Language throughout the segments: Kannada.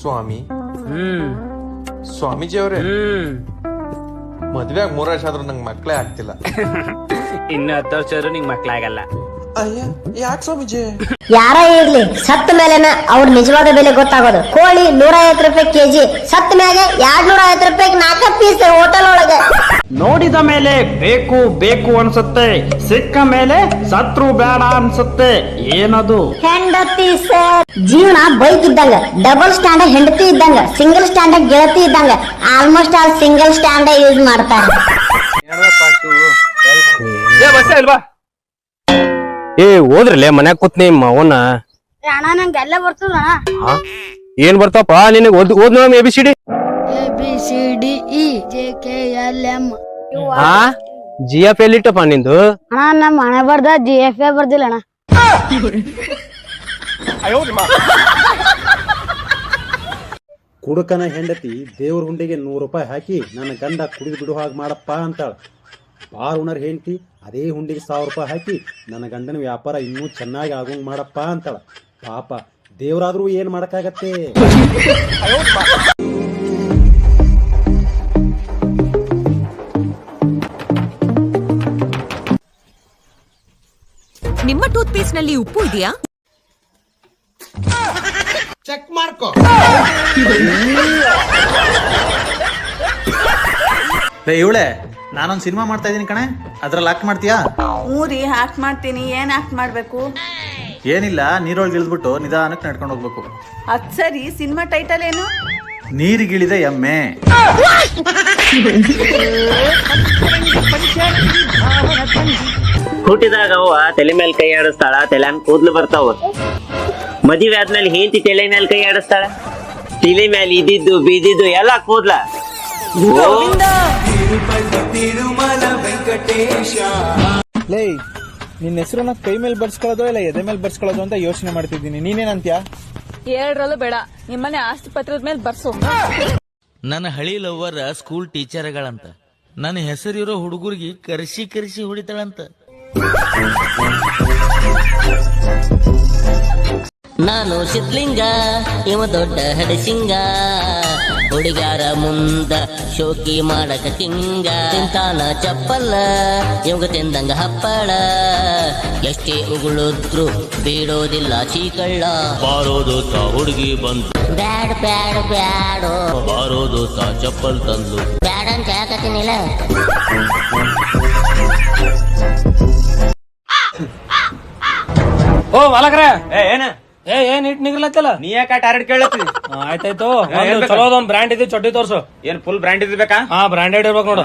ಸ್ವಾಮಿ. ಸ್ವಾಮೀಜಿ ಅವರೇ ಮದ್ವೆ ಆಗಿ ಮೂರ್ ವರ್ಷ ಆದ್ರೂ ನಂಗೆ ಮಕ್ಕಳೇ ಆಗ್ತಿಲ್ಲ. ಇನ್ನು ಹತ್ತು ವರ್ಷ ಆದ್ರೂ ನಿಂಗೆ ಮಕ್ಳಾಗಲ್ಲ ಅಯ್ಯ ಯಾಕೆ ಸ್ವಾಮೀಜಿ? ಯಾರ ಇರ್ಲಿ ಸತ್ತ ಮೇಲೆನ ಅವ್ರ ನಿಜವಾದ ಬೆಲೆ ಗೊತ್ತಾಗೋದು. ಕೋಳಿ ನೂರ ಐವತ್ತು ರೂಪಾಯಿ ಕೆಜಿ ಸತ್ತ ಮೇಲೆ ಎರಡ್ ನೂರ ಐವತ್ತು ರೂಪಾಯಿ ನಾಲ್ಕ ಪೀಸ್ ಹೋಟೆಲ್ ಒಳಗೆ. ನೋಡಿದ ಮೇಲೆ ಬೇಕು ಬೇಕು ಅನ್ಸುತ್ತೆ. ಸಿಕ್ಕ ಮೇಲೆ ಸತ್ರು ಬೇಡ ಅನ್ಸುತ್ತೆ. ಏನದು? ಹೆಂಡತಿ ಸರ್. ಜೀವನ ಬೈಕ್ ಇದ್ದಂಗ ಡಬಲ್ ಸ್ಟ್ಯಾಂಡ್ ಹೆಂಡತಿ ಇದ್ದಂಗ ಸಿಂಗಲ್ ಸ್ಟ್ಯಾಂಡ್ ಗೆಳತಿ ಇದ್ದಂಗ almost all single stand use ಮಾಡ್ತಾರೆ. ಏ ಇಲ್ವಾ ಏ ಹೋದ್ರಲ್ಲೇ ಮನ್ಯಾಗ ಕೂತ್ ನಿಮ್ಮ ಅವನ್ನ ಅಣ್ಣ ನಂಗೆ ಎಲ್ಲ ಬರ್ತದ ಅಣ್ಣ. ಏನ್ ಬರ್ತಾವಪ್ಪ? ನಿನಗ್ ಓದ್ ಓದ್ ನೋಡಮ್ A B C D A B C D E J K L M ಹಾ? ಜಿ ಎಫ್ ಎಲ್ಲಿಟ್ಟಪ್ಪ ನಿಂದು? ಅಣ್ಣ ನಮ್ಮ ಹಣೆ ಬರ್ದ ಜಿ ಎಫ್ ಎ ಬರ್ದಿಲ್ಲ ಅಣ್ಣ. ಕುಡುಕನ ಹೆಂಡತಿ ದೇವ್ರ ಹುಂಡಿಗೆ ನೂರು ರೂಪಾಯಿ ಹಾಕಿ ನನ್ನ ಗಂಡ ಕುಡಿದು ಬಿಡು ಹಾಗೆ ಮಾಡಪ್ಪ ಅಂತಾಳ. ಬಾರ್ ಉಣರ್ ಹೆಂಡತಿ ಅದೇ ಹುಂಡಿಗೆ ಸಾವಿರ ರೂಪಾಯಿ ಹಾಕಿ ನನ್ನ ಗಂಡನ ವ್ಯಾಪಾರ ಇನ್ನೂ ಚೆನ್ನಾಗಿ ಆಗೋಂಗ್ ಮಾಡಪ್ಪ ಅಂತಳ. ಪಾಪ ದೇವರಾದರೂ ಏನು ಮಾಡೋಕ್ಕಾಗತ್ತೆ? ನಿಮ್ಮ ಟೂತ್ ಪೇಸ್ಟ್ನಲ್ಲಿ ಉಪ್ಪು ಇದೆಯಾ? ಚೆಕ್ ಮಾಡ್ಕೋ ಇವಳೆ ನಾನೊಂದು ಸಿನಿಮಾ ಮಾಡ್ತಾ ಇದೀನಿ ಕಣೆ. ಅದ್ರಲ್ಲಿ ಆಕ್ಟ್ ಮಾಡ್ತೀಯಾ? ಊರಿ ಆಕ್ಟ್ ಮಾಡ್ತೀನಿ. ಏನ್ ಆಕ್ಟ್ ಮಾಡ್ಬೇಕು? ಏನಿಲ್ಲ ನೀರೊಳಗೆ ಇಳಿದ್ಬಿಟ್ಟು ನಿಧಾನಕ್ಕೆ ನಡ್ಕೊಂಡು ಹೋಗ್ಬೇಕು. ಅದ್ ಸರಿ ಸಿನಿಮಾ ಟೈಟಲ್ ಏನು? ನೀರಿಗಿಳಿದ ಎಮ್ಮೆ. ಹುಟ್ಟಿದಾಗ ಅವ್ವ ತಲೆ ಮೇಲೆ ಕೈ ಆಡಿಸ್ತಾಳ ತಲೆ ಕೂದ್ಲು ಬರ್ತಾವ. ಮದುವೆ ಆದ್ಮೇಲೆ ಹೆಂಡತಿ ತಲೆ ಮೇಲೆ ಕೈ ಆಡಿಸ್ತಾಳ? ತಲೆ ಮೇಲೆ ಇದ್ದಿದ್ದು ಬಿದ್ದಿದ್ದು ಎಲ್ಲ ಕೂದ್ಲ. ಲೇ ನಿನ್ನ ಹೆಸರನ್ನ ಕೈ ಮೇಲೆ ಬರ್ಸ್ಕೊಳ್ಳೋದು ಇಲ್ಲ ಎದೆ ಮೇಲೆ ಬರ್ಸ್ಕೊಳ್ಳೋದು ಅಂತ ಯೋಚನೆ ಮಾಡ್ತಿದ್ದೀನಿ. ನೀನೇನಂತ್ಯಾ? ಎರಡರಲ್ಲೂ ಬೇಡ. ನಿಮ್ಮನೆ ಆಸ್ತಿ ಪತ್ರದ ಮೇಲೆ ಬರ್ಸು. ನನ್ನ ಹಳಿ ಲವ್ವರ ಸ್ಕೂಲ್ ಟೀಚರ್ಗಳಂತ ನನ್ನ ಹೆಸರಿರೋ ಹುಡುಗರಿಗೆ ಕರೆಸಿ ಕರೆಸಿ ಹೊಡಿತಾಳಂತ. ನಾನು ಸಿದ್ಲಿಂಗ ಇವ ದೊಡ್ಡ ಹಡಸಿಂಗ. ಹುಡುಗಾರ ಮುಂದ ಶೋಕಿ ಮಾಡಕ ತಿಂಗ ತಿಂತಾನ ಚಪ್ಪಲ್ಲ ಇವಾಗ ತಿಂದಂಗ ಹಪ್ಪಳ. ಎಷ್ಟೇ ಉಗುಳಿದ್ರು ಬೀಳೋದಿಲ್ಲ ಚೀಕಳ್ಳ. ಬಾರೋದು ತಾ ಹುಡುಗಿ ಬಂದು. ಬ್ಯಾಡ್ ಬ್ಯಾಡ್ ಬ್ಯಾಡೋ. ಬಾರೋದು ತಾ ಚಪ್ಪಲ್ ತಂದು. ಬ್ಯಾಡ ಅಂತ ಯಾಕತ್ತೀನಿಲ್ಲ ಓ ಮಲಗ್ರೆ ಏನ? ಏ ಏನ್ ಇಟ್ ನಿಗ್ಲತ್ತಲ್ಲ ನೀ ಯಾಕ ಟಾರ್ಗೆಟ್ ಕೇಳತ್ತಿ? ಆಯ್ತಾಯ್ತು. ಒಂದು? ಚಲೋದ ಒಂದ್ ಬ್ರ್ಯಾಂಡ್ ಇದೆ ಚಡ್ಡಿ ತೋರ್ಸು. ಏನ್ ಫುಲ್ ಬ್ರ್ಯಾಂಡ್ ಇದ್ಬೇಕಾ ಹಾ ಬ್ರಾಂಡೆಡ್ ಇರ್ಬೇಕು ನೋಡು.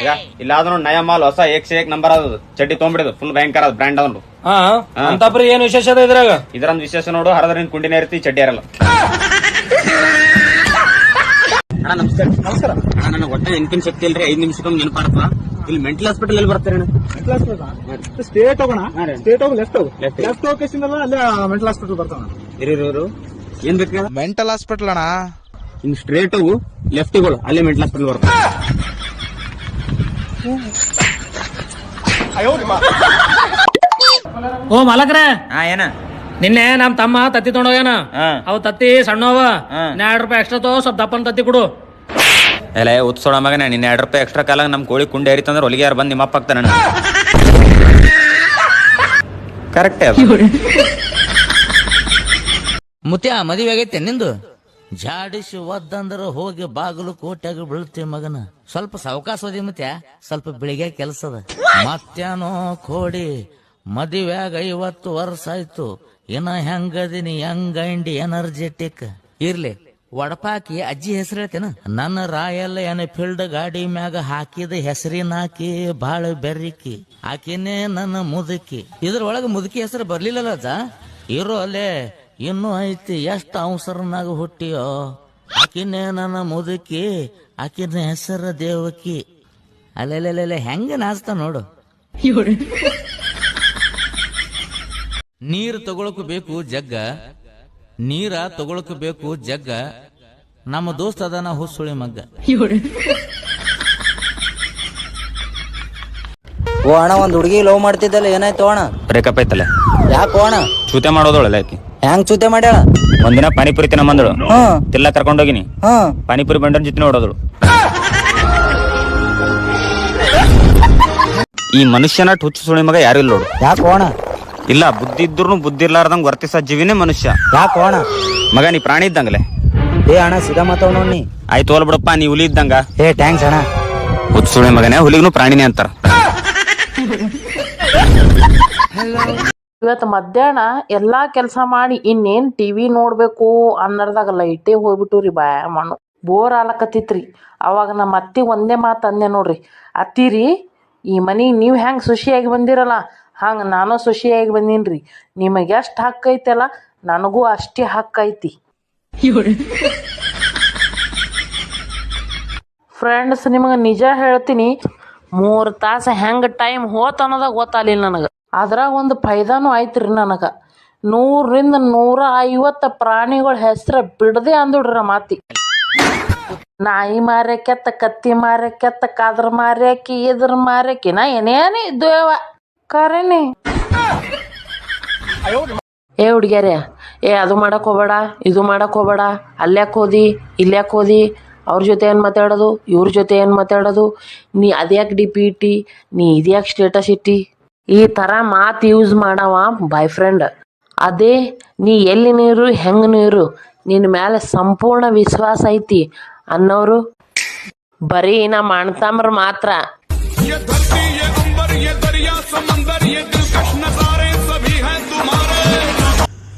ಈಗ ಇಲ್ಲ ನಯ ಮಾಲ್ ಹೊಸ ಏಕ್ ಏಕ್ ನಂಬರ್ ಅದು ಚಡ್ಡಿ ತೊಗೊಂಬಿಡಿದು ಫುಲ್ ಭಯಂಕರ ಅದು ಬ್ರ್ಯಾಂಡ್ ಅದು ಹಾ ಅಂತಪ್ರಿ ಏನ್ ವಿಶೇಷ ಅದ ಇದ್ರಾಗ? ಇದ್ರ ವಿಶೇಷ ನೋಡು ಹರದ್ರಿನ ಕುಂಡಿನೇ ಇರ್ತಿ ಚಡ್ಡಿ ಇರಲ್ಲ ಅಣ್ಣ ನಮಸ್ಕಾರ ನಮಸ್ಕಾರ. ಅಣ್ಣ ನನಗೆ ಒಟ್ಟೆ ನೆನಪಿನ ಶಕ್ತಿ ಇಲ್ರಿ. ಐದು ನಿಮಿಷಕ್ಕೊಮ್ಮೆ ನೆನಪಾಡಪ್ಪ ಇಲ್ಲಿ ಮೆಂಟಲ್ ಹಾಸ್ಪಿಟಲ್ ಎಲ್ಲಿ ಬರ್ತಾರೆ ಸ್ಟೇಟ್ ಹೋಗೋಣ. ಸ್ಟೇಟ್ ಹೋಗಿ ಲೆಫ್ಟ್ ಹೋಗು. ಲೆಫ್ಟ್ ಹೋಗಿ ಅಲ್ಲೇ ಮೆಂಟಲ್ ಹಾಸ್ಪಿಟಲ್ ಬರ್ತಾವ ಇರೋರು ಏನ್ ಬೇಕು ಮೆಂಟಲ್ ಹಾಸ್ಪಿಟಲ್ ಅಣ್ಣ. ಇನ್ ಸ್ಟ್ರೇಟ್ ಹೋಗು ಲೆಫ್ಟ್ಗಳು ಅಲ್ಲೇ ಮೆಂಟಲ್ ಹಾಸ್ಪಿಟಲ್ ಬರ್ತಾವ. ಓ ಮಲಕ್ರೆ. ಹಾ ಏನ? ನಿನ್ನೆ ನಮ್ ತಮ್ಮ ತತ್ತಿ ತೊಗೊಂಡೋಗ್ಯಾನ. ಅವ್ ತತ್ತಿ ಸಣ್ಣವ. ಎರಡು ರೂಪಾಯಿ ಎಕ್ಸ್ಟ್ರಾ ತೋ ಸ್ವಲ್ಪ ದಪ್ಪನ ತತ್ತಿ ಕೊಡು. ಎಲ್ಲ ಉತ್ಸೋಡ ಮಗನ ನಿನ್ನ ಎರಡು ರೂಪಾಯಿ ಎಕ್ಸ್ಟ್ರಾ ಕಾಲ ನಮ್ ಕೋಳಿ ಕುಂಡೆ ಹರಿತಂದ್ರೆ ಹೊಲಿಗೆ ಯಾರು ಬಂದು ನಿಮ್ಮ ಅಪ್ಪ ಆಗ್ತಾನ ಕರೆಕ್ಟ್ ಮುತ್ಯ ಮದುವೆ ಆಗೈತೆ ನಿಂದು? ಜಾಡಿಸಿ ಒದ್ದಂದ್ರೆ ಹೋಗಿ ಬಾಗಿಲು ಕೋಟ್ಯಾಗ ಬೀಳ್ತಿ ಮಗನ. ಸ್ವಲ್ಪ ಸಾವಕಾಶ ಓದಿ ಮುತ್ಯ ಸ್ವಲ್ಪ ಬೆಳಿಗ್ಗೆ ಕೆಲಸದ. ಮತ್ತೇನೋ ಕೋಡಿ ಮದುವೆಯಾಗ ಐವತ್ತು ವರ್ಷ ಆಯ್ತು. ಇನ್ನ ಹೆಂಗದಿನಿ ಹೆಂಗ ಇಂಡಿ ಎನರ್ಜೆಟಿಕ್ ಇರ್ಲಿ, ಒಡಪಾಕಿ ಅಜ್ಜಿ ಹೆಸರು ಹೇಳ್ತೇನ? ನನ್ನ ರಾಯಲ್ ಎನ್ಫೀಲ್ಡ್ ಗಾಡಿ ಮ್ಯಾಗ ಹಾಕಿದ ಹೆಸರಿನ ಆಕಿ ಬಾಳ ಬೆರ್ರಿಕಿ. ಆಕಿನೇ ನನ್ನ ಮುದುಕಿ. ಇದ್ರೊಳಗ ಮುದುಕಿ ಹೆಸರು ಬರ್ಲಿಲ್ಲಲ್ಲ ಅಜ್ಜ? ಇರೋ ಅಲ್ಲೇ, ಇನ್ನೂ ಐತಿ, ಎಷ್ಟು ಅವಸರನಾಗ ಹುಟ್ಟಿಯೋ? ಆಕಿನೇ ನನ್ನ ಮುದುಕಿ, ಆಕಿನ ಹೆಸರ ದೇವಕಿ. ಅಲ್ಲೆಲ್ಲೆಲ್ಲೆ ಹೆಂಗ ನಾಚ್ತಾ ನೋಡು. ನೀರು ತಗೊಳಕು ಬೇಕು ಜಗ್ಗ ನೀರ ತಗೊಳಕು ಬೇಕು ಜಗ್ಗ. ನಮ್ಮ ದೋಸ್ತ ಅದನ ಹುಸುಳಿ ಮಗ್ಗ. ಓ ಅಣ್ಣ ಒಂದ್ ಹುಡುಗಿ ಲವ್ ಮಾಡ್ತಿದ್ದಲ್ಲ ಏನಾಯ್ತು ಅಣ್ಣ? ಬ್ರೇಕಪ್ ಐತಲ್ಲ ಯಾಕೋ ಅಣ್ಣ? ಚೂತೆ ಮಾಡೋದೊಳಲ್ಲ ಆಕಿ. ಹೆಂಗ್ ಚೂತೆ ಮಾಡ್ಯಾಳ? ಒಂದಿನ ಪಾನಿಪುರಿ ತಿನ್ನ ಬಂದಳು ತಿಲ್ಲ ಕರ್ಕೊಂಡೋಗಿನಿ ಪಾನಿಪುರಿ ಬಂಡನ್ ಜೊತೆ ನೋಡೋದಳು. ಈ ಮನುಷ್ಯನ ಹುಚ್ಚು ಸುಳಿ ಮಗ ಯಾರು ಇಲ್ಲ ನೋಡು. ಯಾಕೆ ಹೋಣ ಇಲ್ಲ ಬುದ್ಧಿ ಇದ್ರು ಬುದ್ಧಿ ಇರ್ಲಾರ್ದಂಗ್ ವರ್ತಿಸ ಜೀವಿನೇ ಮನುಷ್ಯ. ಯಾಕೋ ಅಣ್ಣ? ಮಗ ನೀ ಪ್ರಾಣಿ ಇದ್ದಂಗಲೆ. ಏ ಅಣ್ಣ ಸೀದಾ ಮಾತಾವ್ ನೋಡ್ನಿ ಆಯ್ತು ಹೋಲ್ ಬಿಡಪ್ಪ ನೀ ಹುಲಿ ಇದ್ದಂಗ. ಏ ಟ್ಯಾಂಕ್ಸ್ ಅಣ್ಣ. ಹುಚ್ಚು ಸುಳಿ ಮಗನೇ ಹುಲಿಗ್ನು ಪ್ರಾಣಿನೇ ಅಂತಾರ. ಇವತ್ತು ಮಧ್ಯಾಹ್ನ ಎಲ್ಲಾ ಕೆಲಸ ಮಾಡಿ ಇನ್ನೇನ್ ಟಿವಿ ನೋಡ್ಬೇಕು ಅನ್ನರ್ದಾಗ ಲೈಟೇ ಹೋಗ್ಬಿಟ್ಟು ರೀ ಬಾಯ ಮಣ್ಣು. ಬೋರ್ ಆಲಕತ್ತಿತ್ರಿ. ಅವಾಗ ನಮ್ಮ ಅತ್ತಿ ಒಂದೇ ಮಾತು ಅಂದೆ ನೋಡ್ರಿ. ಅತ್ತಿರಿ ಈ ಮನೆಗೆ ನೀವು ಹೆಂಗೆ ಸುಶಿಯಾಗಿ ಬಂದಿರಲ್ಲ ಹಂಗೆ ನಾನು ಸುಶಿಯಾಗಿ ಬಂದೀನಿ ನಿಮಗೆ ಎಷ್ಟು ಹಕ್ಕು ಐತಲ್ಲ ನನಗೂ ಅಷ್ಟೇ ಹಕ್ಕು ಐತಿ. ಫ್ರೆಂಡ್ಸ್ ನಿಮಗೆ ನಿಜ ಹೇಳ್ತೀನಿ ಮೂರು ತಾಸು ಹೆಂಗೆ ಟೈಮ್ ಹೋತ ಅನ್ನೋದಾಗ ಗೊತ್ತಾಗಲಿಲ್ಲ ನನಗೆ. ಅದ್ರಾಗ ಒಂದು ಫೈದಾನು ಆಯ್ತು ರೀ ನನಗೆ. ನೂರರಿಂದ ನೂರ ಐವತ್ತು ಪ್ರಾಣಿಗಳ ಹೆಸರು ಬಿಡದೆ ಅಂದುಡ್ರ ಮಾತಿ ನಾಯಿ ಮಾರ್ಯಾಕೆತ್ತ ಕತ್ತಿ ಮಾರ್ಯಾಕೆತ್ತ ಕಾದ್ರ ಮಾರ್ಯಾಕಿ ಇದ್ರ ಮಾರ್ಯಾಕಿ ನಾ ಏನೇನೇ ಇದ್ದು ಕರೇನಿ. ಏ ಹುಡ್ಗ್ಯಾರ, ಏ ಅದು ಮಾಡಕ್ ಹೋಗ್ಬೇಡ, ಇದು ಮಾಡಕ್ ಹೋಗ್ಬೇಡ, ಅಲ್ಯಾಕೆ ಹೋದಿ, ಇಲ್ಯಾಕ್ ಹೋದಿ, ಅವ್ರ ಜೊತೆ ಏನು ಮಾತಾಡೋದು, ಇವ್ರ ಜೊತೆ ಏನು ಮಾತಾಡೋದು, ನೀ ಅದ್ಯಾಕೆ ಡಿ ಪಿ ಇಟ್ಟಿ ನೀ ಇದ್ಯಾಕೆ ಸ್ಟೇಟಸ್ ಇಟ್ಟಿ? ಈ ಥರ ಮಾತು ಯೂಸ್ ಮಾಡವ ಬಾಯ್ ಫ್ರೆಂಡ್ ಅದೇ, ನೀ ಎಲ್ಲಿ ನೀರು, ಹೆಂಗೆ ನೀರು ನಿನ್ನ ಮೇಲೆ ಸಂಪೂರ್ಣ ವಿಶ್ವಾಸ ಐತಿ ಅನ್ನೋರು. ಬರೀ ನಮ್ಮ ಅಣ್ತಮ್ರ ಮಾತ್ರ.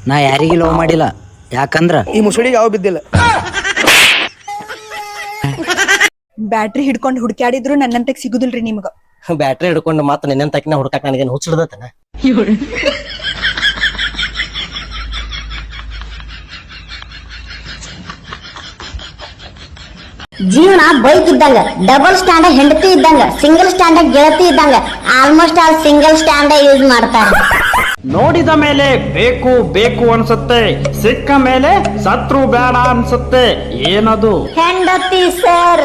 ನಾ ಯಾರಿಗೆ ಲವ್ ಮಾಡಿಲ್ಲ. ಯಾಕಂದ್ರ? ಈ ಮುಸುಳಿಗೆ ಯಾವ ಬಿದ್ದಿಲ್ಲ. ಬ್ಯಾಟ್ರಿ ಹಿಡ್ಕೊಂಡು ಹುಡ್ಕ್ಯಾಡಿದ್ರು ನನ್ನಂತಕ್ ಸಿಗುದಿಲ್ರಿ ನಿಮ್ಗ. ಬ್ಯಾಟ್ರಿ ಹಿಡ್ಕೊಂಡು ಮಾತ್ರ ನಿನ್ನಂತಕಿನ ತಕ್ಕಿನ ಹುಡ್ಕಾಕ ನನಗೇನು ಹುಚ್ಚಿಡ್ದತನ? ಜೀವನ ಬೈಕ್ ಇದ್ದಂಗ ಡಬಲ್ ಸ್ಟ್ಯಾಂಡ್ ಹೆಂಡತಿ ಇದ್ದಂಗ ಸಿಂಗಲ್ ಸ್ಟ್ಯಾಂಡ್ ಗೆಳತಿ ಇದ್ದಂಗ almost all single stand use ಮಾಡ್ತಾರೆ. ನೋಡಿದ ಮೇಲೆ ಬೇಕು ಬೇಕು ಅನ್ಸುತ್ತೆ. ಸಿಕ್ಕ ಮೇಲೆ ಸತ್ರು ಬೇಡ ಅನ್ಸುತ್ತೆ. ಏನದು? ಹೆಂಡತಿ ಸರ್.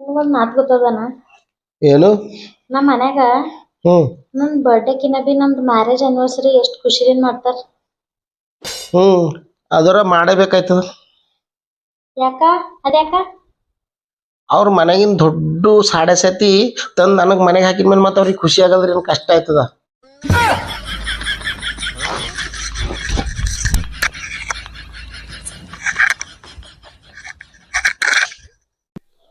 ಒಂದ್ ಮಾತ್ ಗೊತ್ತದನ? ಏನು? ನಮ್ ಮನ್ಯಾಗ ಹ್ಮ್. ನನ್ ಬರ್ಡೇಕಿನ ಬಿ ನಮ್ದು ಮ್ಯಾರೇಜ್ ಆನಿವರ್ಸರಿ ಎಷ್ಟ್ ಖುಷಿಲಿಂದ ಮಾಡ್ತಾರ. ಹ್ಮ್ ಅದರ ಮಾಡಬೇಕಾಯ್ತದ. ಯಾಕ? ಅದ್ಯಾಕ? ಅವ್ರ ಮನೆಗಿನ ದೊಡ್ಡ ಸಾಡೆ ಸತಿ ತಂದ್ ನನಗ್ ಮನೆಗೆ ಹಾಕಿದ್ಮೇಲೆ ಮತ್ತೆ ಅವ್ರಿಗೆ ಖುಷಿ ಆಗಲ್ರಿ ಏನ್ ಕಷ್ಟ ಆಯ್ತದ.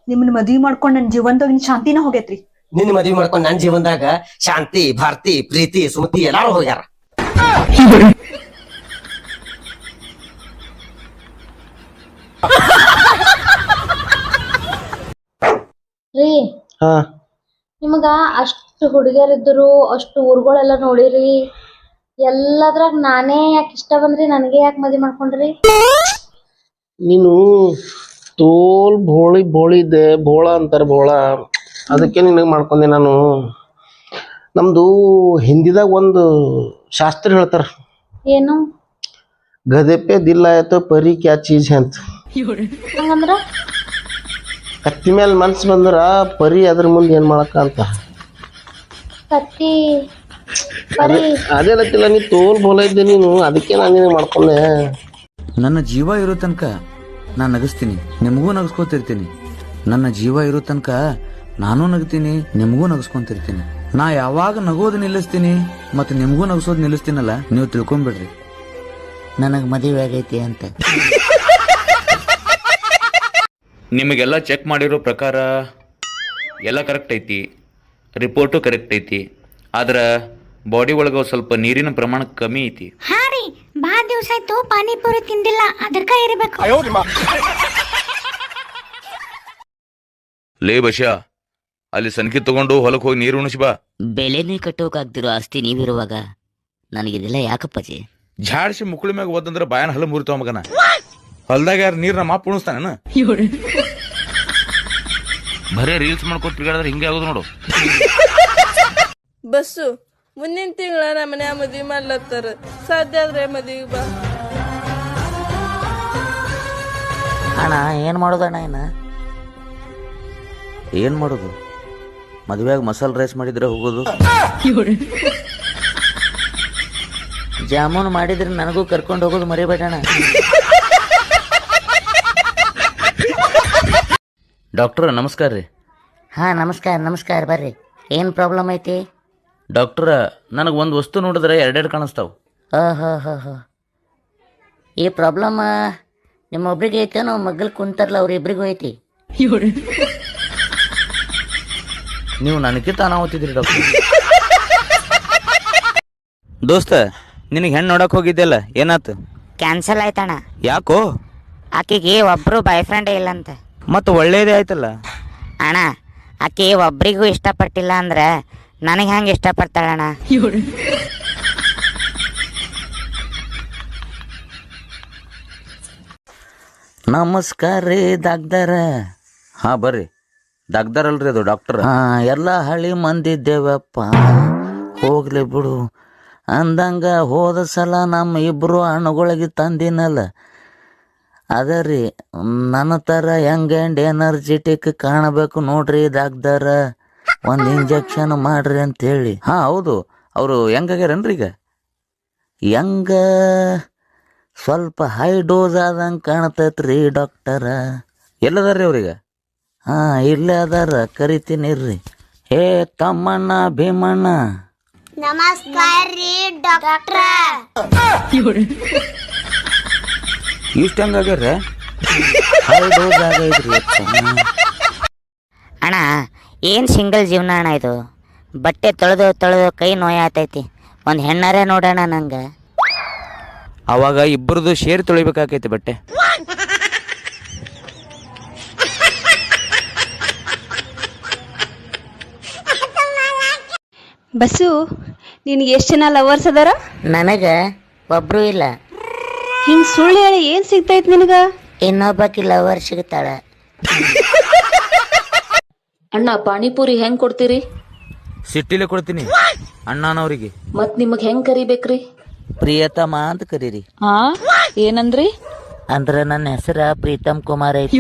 ನಿಮ್ಮನ್ನ ಮದ್ವಿ ಮಾಡ್ಕೊಂಡ್ ನನ್ನ ಜೀವನದಾಗ ಶಾಂತಿನ ಹೋಗೈತ್ರಿ. ನಿನ್ನ ಮದ್ವಿ ಮಾಡ್ಕೊಂಡು ನನ್ನ ಜೀವನದಾಗ ಶಾಂತಿ ಭಾರತಿ ಪ್ರೀತಿ ಸುಮತಿ ಎಲ್ಲಾರು ಹೋಗ್ಯಾರ. ರೀ ಹಾ. ನಿಮಗ ಅಷ್ಟು ಹುಡುಗಿಯರಿದ್ರು ಅಷ್ಟು ಊರುಗಳೆಲ್ಲ ನೋಡಿರಿ. ಎಲ್ಲದ್ರಾಗ ನಾನೇ ಯಾಕೆ ಇಷ್ಟ ಬಂದ್ರಿ ನನಗೆ ಯಾಕೆ ಮದ್ವೆ ಮಾಡ್ಕೊಂಡ್ರಿ? ನೀನು ತೋಲ್ ಬೋಳಿ ಬೋಳಿ ಇದ್ದೆ ಬೋಳ ಅಂತಾರೆ ಬೋಳ. ಅದಕ್ಕೆ ನಿನಗೆ ಮಾಡ್ಕೊಂಡೆ ನಾನು. ನಮ್ದು ಹಿಂದಿದಾಗ ಒಂದು ಶಾಸ್ತ್ರ ಹೇಳ್ತಾರ ಏನು? ಗದೆಪೆ ದಿಲ್ಲ ದಿಲ್ ಆಯ್ತು ಪರಿ ಕ್ಯಾ ಚೀಜ್ ಅಂತ ಹಂಗಂದ್ರ? ಕತ್ತಿ ಮೇಲೆ ಮನ್ಸು ಬಂದ್ರ ಪರಿ ಅದ್ರ ಮುಂದೆ ಏನ್ ಮಾಡಕ ಅಂತ. ಕತ್ತಿ? ಅದೇ ಲತ್ತಿಲ್ಲ ನೀ ತೋಲ್ ಬೋಲ ಇದ್ದೆ ನೀನು ಅದಕ್ಕೆ ನಾನು ನಿನಗೆ ಮಾಡ್ಕೊಂಡೆ. ನನ್ನ ಜೀವ ಇರೋ ತನಕ ನಾನು ನಗಸ್ತೀನಿ ನಿಮಗೂ ನಗಸ್ಕೊತಿರ್ತೀನಿ. ನನ್ನ ಜೀವ ಇರೋ ತನಕ ನಾನು ನಗ್ತೀನಿ ನಿಮಗೂ ನಗಸ್ಕೊಂತಿರ್ತೀನಿ. ನಾ ಯಾವಾಗ ನಗೋದು ನಿಲ್ಲಿಸ್ತೀನಿ ಮತ್ತೆ ನಿಮಗೂ ನಗಸೋದು ನಿಲ್ಲಿಸ್ತೀನಲ್ಲ ನೀವು ತಿಳ್ಕೊಂಬಿಡ್ರಿ. ನನಗೆ ಮದುವೆ ಆಗೈತಿ ಅಂತ. ನಿಮಗೆಲ್ಲ ಚೆಕ್ ಮಾಡಿರೋ ಪ್ರಕಾರ ಎಲ್ಲ ಕರೆಕ್ಟ್ ಐತಿ ರಿಪೋರ್ಟು ಕರೆಕ್ಟ್ ಐತಿ ಆದ್ರೆ ಬಾಡಿ ಒಳಗೆ ಸ್ವಲ್ಪ ನೀರಿನ ಪ್ರಮಾಣ ಕಮ್ಮಿ ಐತಿ. ಹಾ ರೀ ಬಾ ದಿವಸ ಆಯ್ತು ಪಾನಿಪುರಿ ತಿಂದಿಲ್ಲ ಅದಕ್ಕ ಇರಬೇಕು. ಲೇ ಬಶಾ ಅಲ್ಲಿ ಸನ್ಕಿ ತಗೊಂಡು ಹೊಲಕ್ಕೆ ಹೋಗಿ ನೀರು ಉಣಿಸಿ ಬಾ. ಬೆಲೆನೇ ಕಟ್ಟೋಕಾಗ್ದಿರೋ ಆಸ್ತಿ ನೀವಿರುವಾಗ ನನಗಿದೆಲ್ಲ ಯಾಕಪ್ಪಾಜಿ? ಝಾಡ್ಸಿ ಮುಕ್ಳಿ ಮ್ಯಾಗ ಓದಂದ್ರೆ ಬಾಯನ ಹಲ ಮುರಿತಾವ ಮಗನ. ಹೊಲ್ದಾಗ ಯಾರು ನೀರ್ ನಮ್ಮ ಅಪ್ಪ ಉಣಿಸ್ತಾನ ಬರೇ ರೀಲ್ಸ್ ಮಾಡ್ಕೊತ ತಿರ್ಗಾಡಿದ್ರೆ ಹಿಂಗೆ ಆಗೋದು ನೋಡು. ಬಸ್ಸು ಮುಂದಿನ ತಿಂಗಳ ನಮ್ಮ ಮನ್ಯಾಗ ಮದ್ವಿ ಮಾಡ್ಲತ್ತಾರ. ಸಾಧ್ಯ ಆದ್ರೆ ಮದ್ವಿ ಬಾ. ಅಣ್ಣ ಏನ್ ಮಾಡೋದಣ್ಣ ಏನ ಏನ್ ಮಾಡೋದು? ಮದುವೆಯಾಗ ಮಸಾಲ ರೈಸ್ ಮಾಡಿದ್ರೆ ಹೋಗೋದು? ಜಾಮೂನ್ ಮಾಡಿದ್ರೆ ನನಗೂ ಕರ್ಕೊಂಡು ಹೋಗೋದು ಮರಿಬೇಡಣ ಡಾಕ್ಟ್ರ ನಮಸ್ಕಾರ ರೀ. ಹಾ ನಮಸ್ಕಾರ ನಮಸ್ಕಾರ ಬರ್ರಿ. ಏನು ಪ್ರಾಬ್ಲಮ್ ಐತಿ? ಡಾಕ್ಟ್ರ ನನಗೆ ಒಂದು ವಸ್ತು ನೋಡಿದ್ರೆ ಎರಡೆರಡು ಕಾಣಿಸ್ತಾವ. ಓಹೋ ಹೋ ಹೋ ಈ ಪ್ರಾಬ್ಲಮ್ ನಿಮ್ಮೊಬ್ರಿಗೆ ಐತೆ ನಾವು ಮಗ್ಗಲ್ ಕುಂತಾರಲ್ಲ ಅವ್ರಿಬ್ರಿಗೂ ಐತಿ. ನೀವು ನನಗಿಂತ ಅನಾಹುತಿದ್ರಿ ಡಾಕ್ಟರ್ ದೋಸ್ತ ನಿನಗೆ ಹೆಣ್ಣು ನೋಡಕ್ ಹೋಗಿದ್ದೆಲ್ಲ ಏನಾತು? ಕ್ಯಾನ್ಸಲ್ ಆಯ್ತಣ್ಣ. ಯಾಕೋ? ಆಕೆಗೆ ಒಬ್ರು ಬಾಯ್ ಫ್ರೆಂಡೇ ಇಲ್ಲಂತ. ಮತ್ತೆ ಒಳ್ಳೇದೇ ಆಯ್ತಲ್ಲ? ಅಣ್ಣ ಆಕೆ ಒಬ್ರಿಗೂ ಇಷ್ಟಪಟ್ಟಿಲ್ಲ ಅಂದ್ರೆ ನನಗೆ ಹೆಂಗೆ ಇಷ್ಟಪಡ್ತಾಳಣ್ಣ? ನಮಸ್ಕಾರ ರೀ ದಾಗ್ದಾರ ಹಾ ಬರ್ರಿ. ಡಾಕ್ಟರ್ ಅಲ್ರಿ ಅದು ಡಾಕ್ಟರ್. ಹಾ ಎಲ್ಲ ಮಂದಿ ಮಂದಿದ್ದೇವಪ್ಪ ಹೋಗ್ಲಿ ಬಿಡು. ಅಂದಂಗ ಹೋದ ಸಲ ನಮ್ಮ ಇಬ್ರು ಹಣ್ಣುಗಳಿಗೆ ತಂದಿನಲ್ಲ. ಅದ ರೀ ನನ್ನ ಥರ ಯಂಗ್ ಆ್ಯಂಡ್ ಎನರ್ಜೆಟಿಕ್ ಕಾಣಬೇಕು ನೋಡ್ರಿ ಇದಾಗ್ದಾರ ಒಂದು ಇಂಜೆಕ್ಷನ್ ಮಾಡ್ರಿ ಅಂತೇಳಿ. ಹಾ ಹೌದು. ಅವರು ಹೆಂಗಾಗ್ಯಾರನ್ರಿ ಈಗ? ಯಂಗ ಸ್ವಲ್ಪ ಹೈ ಡೋಸ್ ಆದಂಗೆ ಕಾಣತೈತ್ರಿ ಡಾಕ್ಟರ ಎಲ್ಲದಾರ್ರಿ ಅವ್ರೀಗ ಹಾ ಇಲ್ಲೇ ಅದಾರ ಕರಿತೀನಿ ಇರ್ರಿ. ಹೇ ತಮ್ಮಣ್ಣ ಭೀಮಣ್ಣ. ನಮಸ್ಕಾರ ರೀ ಡಾಕ್ಟ್ರ ಇಷ್ಟ ಹೆಂಗಾಗ್ಯಾರ ಹೈ ಡೋಸ್ ಆಗೈತ್ರಿ ಅಪ್ಪ. ಅಣ್ಣ ಏನ್ ಸಿಂಗಲ್ ಜೀವನ ಅಣ್ಣ ಇದು? ಬಟ್ಟೆ ತೊಳೆದು ತೊಳೆದು ಕೈ ನೋಯಾತೈತಿ ಒಂದು ಹೆಣ್ಣಾರೇ ನೋಡೋಣ ನಂಗೆ. ಅವಾಗ ಇಬ್ಬರದು ಶೇರ್ ತೊಳಿಬೇಕಾಕೈತಿ ಬಟ್ಟೆ. ಬಸ್ಸು ನಿನ್ಗೆ ಎಷ್ಟು ಜನ ಲವರ್ಸ್ ಅದಾರ? ನನಗೆ ಒಬ್ರು ಇಲ್ಲ. ಹಿಂಗ್ ಸುಳ್ಳು ಹೇಳಿ ಏನ್ ಸಿಗ್ತೈತ್ ನಿನಗ? ಇನ್ನೊಬ್ಬಕಿ ಲವರ್ ಸಿಗ್ತಾಳ. ಅಣ್ಣ ಪಾನಿಪುರಿ ಹೆಂಗ್ ಕೊಡ್ತೀರಿ? ಸಿಟ್ಟಿಲೆ ಕೊಡ್ತೀನಿ ಅಣ್ಣನವರಿಗೆ. ಮತ್ ನಿಮಗ್ ಹೆಂಗ್ ಕರಿಬೇಕ್ರಿ? ಪ್ರಿಯತಮ ಅಂತ ಕರೀರಿ. ಹಾ ಏನಂದ್ರಿ? ಅಂದ್ರ ನನ್ನ ಹೆಸರ ಪ್ರೀತಮ್ ಕುಮಾರ್ ಐತಿ.